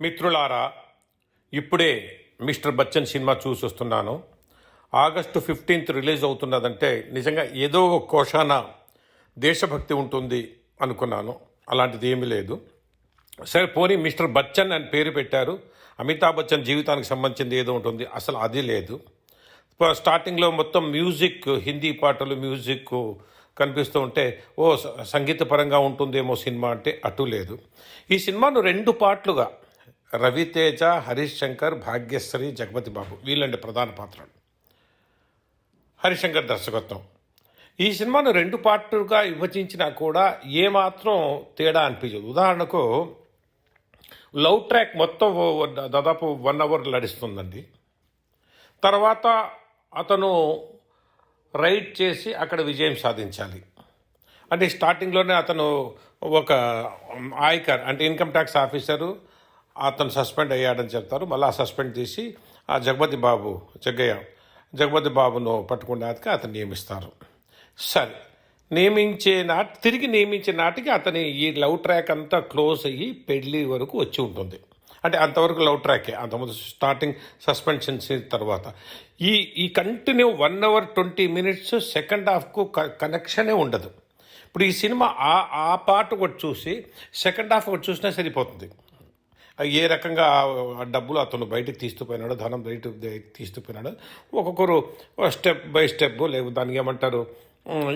మిత్రులారా ఇప్పుడే mister Bachchan cinema చూసి వస్తున్నాను ఆగస్టు ఫిఫ్టీన్త్ రిలీజ్ అవుతున్నదంటే నిజంగా ఏదో ఒక కోశాన దేశభక్తి ఉంటుంది అనుకున్నాను. అలాంటిది ఏమీ లేదు. సరే పోనీ మిస్టర్ బచ్చన్ అని పేరు పెట్టారు. అమితాబ్ బచ్చన్ జీవితానికి సంబంధించింది ఏదో ఉంటుంది. అసలు అది లేదు. స్టార్టింగ్లో మొత్తం మ్యూజిక్ హిందీ పాటలు మ్యూజిక్ కనిపిస్తూ ఉంటే ఓ సంగీతపరంగా ఉంటుందేమో సినిమా అంటే అటు లేదు. ఈ సినిమాను రెండు పాటలుగా రవితేజ హరీష్ శంకర్ భాగ్యశ్రీ జగపతి బాబు వీళ్ళండి ప్రధాన పాత్రలు. హరిశంకర్ దర్శకత్వం. ఈ సినిమాను రెండు పార్టుగా విభజించినా కూడా ఏమాత్రం తేడా అనిపించదు. ఉదాహరణకు లవ్ ట్రాక్ మొత్తం ఓ- దాదాపు వన్ అవర్ నడుస్తుందండి. తర్వాత అతను రైడ్ చేసి అక్కడ విజయం సాధించాలి. అంటే స్టార్టింగ్లోనే అతను ఒక ఆయకర్ అంటే ఇన్కమ్ ట్యాక్స్ ఆఫీసరు అతను సస్పెండ్ అయ్యాడని చెప్తారు. మళ్ళీ ఆ సస్పెండ్ తీసి ఆ జగపతి బాబు జగ్గయ్య జగపతి బాబును పట్టుకునేందుకు అతను నియమిస్తారు. సరే. నియమించే నాటి తిరిగి నియమించే నాటికి అతని ఈ లవ్ ట్రాక్ అంతా క్లోజ్ అయ్యి పెళ్ళి వరకు వచ్చి ఉంటుంది. అంటే అంతవరకు లవ్ ట్రాకే. అంతకుముందు స్టార్టింగ్ సస్పెన్షన్ తర్వాత. ఈ ఈ continue one hour twenty minutes second హాఫ్కు కనెక్షనే ఉండదు. ఇప్పుడు ఈ సినిమా ఆ ఆ పార్ట్ ఒకటి చూసి సెకండ్ హాఫ్ ఒకటి చూసినా సరిపోతుంది. ఏ రకంగా ఆ డబ్బులు అతను బయటకు తీస్తుపోయినాడు ధనం బయట తీస్తుపోయినాడు ఒక్కొక్కరు స్టెప్ బై స్టెప్ లేకపోతే దానికి ఏమంటారు?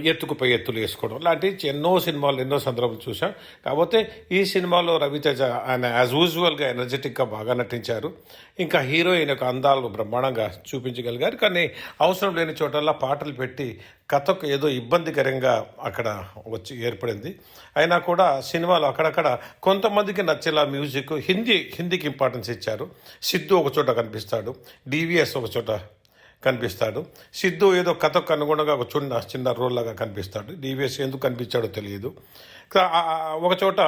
ఎత్తుకుపై ఎత్తులు వేసుకోవడం. లాంటి ఎన్నో సినిమాలు ఎన్నో సందర్భాలు చూసాం కాకపోతే ఈ సినిమాలో రవితేజ ఆయన యాజ్ యూజువల్గా ఎనర్జెటిక్గా బాగా నటించారు. ఇంకా హీరోయిన్ యొక్క అందాలు బ్రహ్మాండంగా చూపించగలిగారు. కానీ అవసరం లేని చోటల్లా పాటలు పెట్టి కథకు ఏదో ఇబ్బందికరంగా అక్కడ వచ్చి ఏర్పడింది. అయినా కూడా సినిమాలో అక్కడక్కడ కొంతమందికి నచ్చేలా మ్యూజిక్ హిందీ హిందీకి ఇంపార్టెన్స్ ఇచ్చారు. సిద్ధు ఒక చోట కనిపిస్తాడు. డివిఎస్ ఒక చోట కనిపిస్తాడు. సిద్ధు ఏదో కథకు అనుగుణంగా ఒక చిన్న చిన్న రోల్ లాగా కనిపిస్తాడు. డివిఎస్ ఎందుకు కనిపించాడో తెలియదు. ఒకచోట ఒక చోట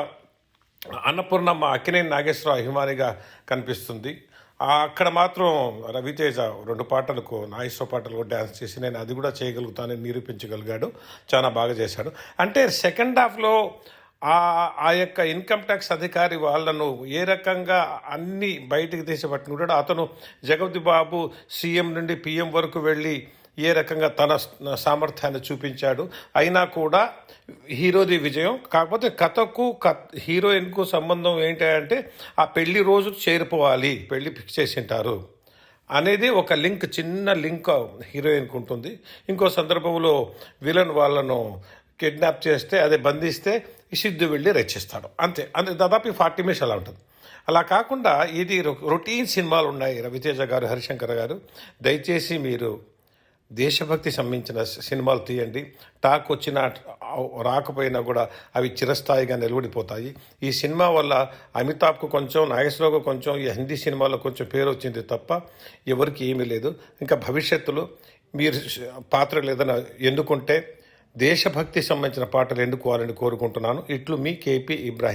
అన్నపూర్ణమ్మ అక్కినేని నాగేశ్వరరావు అభిమానిగా కనిపిస్తుంది. అక్కడ మాత్రం రవితేజ రెండు పాటలకు నాగేశ్వర పాటలకు డ్యాన్స్ చేసి నేను అది కూడా చేయగలుగుతానని నిరూపించగలిగాడు చాలా బాగా చేశాడు. అంటే సెకండ్ హాఫ్లో ఆ ఆ యొక్క ఇన్కమ్ ట్యాక్స్ అధికారి వాళ్ళను ఏ రకంగా అన్ని బయటికి తీసి పట్టుకుంటాడో అతను జగపతి బాబు సీఎం నుండి పిఎం వరకు వెళ్ళి ఏ రకంగా తన సామర్థ్యాన్ని చూపించాడు. అయినా కూడా హీరోది విజయం. కాకపోతే కథకు కథ హీరోయిన్కు సంబంధం ఏంటంటే ఆ పెళ్ళి రోజు చేరిపోవాలి పెళ్ళి ఫిక్స్ చేసి ఉంటారు అనేది ఒక లింక్ చిన్న లింక్ హీరోయిన్కి ఉంటుంది. ఇంకో సందర్భంలో విలన్ వాళ్ళను కిడ్నాప్ చేస్తే అదే బంధిస్తే సిద్ధు వెళ్ళి రచిస్తాడు అంతే. అంతే. దాదాపు ఫార్టీ మినిట్స్ అలా ఉంటుంది. అలా కాకుండా ఇది రొ- రొటీన్ సినిమాలు ఉన్నాయి. రవితేజ గారు హరిశంకర్ గారు. దయచేసి మీరు దేశభక్తి సంబంధించిన సినిమాలు తీయండి. టాక్ వచ్చినా రాకపోయినా కూడా అవి చిరస్థాయిగా నిలబడిపోతాయి. ఈ సినిమా వల్ల అమితాబ్కు కొంచెం నాగేశ్వరరావుకు కొంచెం ఈ హిందీ సినిమాలో కొంచెం పేరు వచ్చింది తప్ప ఎవరికి ఏమీ లేదు. ఇంకా భవిష్యత్తులో మీరు పాత్ర లేదని ఎన్నుకుంటే దేశభక్తి సంబంధించిన పాటలు ఎన్నుకోవాలని కోరుకుంటున్నాను. ఇట్లు మీ కేపీ ఇబ్రాహీం